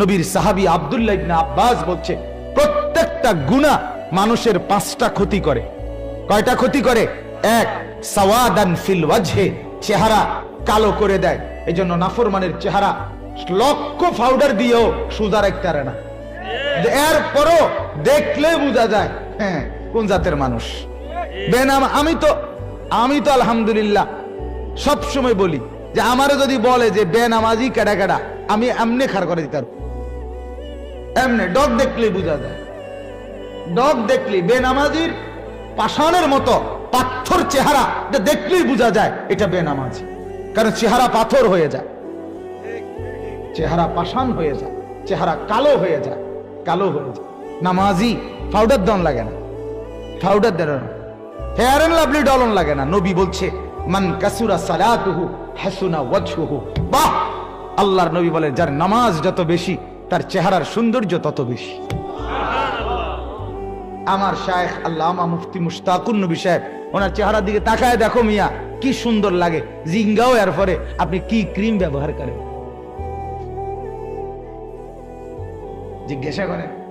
নবীর সাহাবী আব্দুল্লাহ ইবনে আব্বাস বলছে, প্রত্যেকটা গুনাহ মানুষের পাঁচটা ক্ষতি করে। কয়টা ক্ষতি করে? এক, সাওয়াদান ফিল ওয়াজহে, চেহারা কালো করে দেয়। এই জন্য নাফরমানের চেহারা লক্ষ পাউডার দিয়েও সুজা রাখতে পারে না। এরপরও দেখলে বোঝা যায় হ্যাঁ কোন জাতের মানুষ? বেনাম, আমি তো আমি তো আলহামদুলিল্লাহ সবসময় বলি যে আমারও যদি বলে যে বেনামাজি কেডা কেডা আমি এমনি খার করে দিতাম। এমনি ডগ দেখলেই বোঝা যায়। ডগ দেখলি বেনামাজির পাষাণের মতো পাথর চেহারা এটা দেখলেই বোঝা যায় এটা বেনামাজি। কারণ চেহারা পাথর হয়ে যায়। চেহারা পাষাণ হয়ে যায়। চেহারা কালো হয়ে যায়। কালো হয়ে যায়। নামাজি পাউডার দন লাগে না। পাউডার দেন হেয়ার এন্ড লাভলি ডলন লাগে না। নবী বলছে, মান কাসুরা সালাতুহু হাসুনা ওয়াজহুহু। বাহ! আল্লাহর নবী বলে যার নামাজ যত বেশি, তার চেহারার সৌন্দর্য তত বেশি। আমার শায়েখ আল্লামা মুফতি মুশতাকুন নবী সাহেব, ওনার চেহারার দিকে তাকায় দেখো মিয়া, কি সুন্দর লাগে। জিঙ্গাও এর পরে আপনি কি ক্রিম ব্যবহার করেন? জিজ্ঞাসা করেন।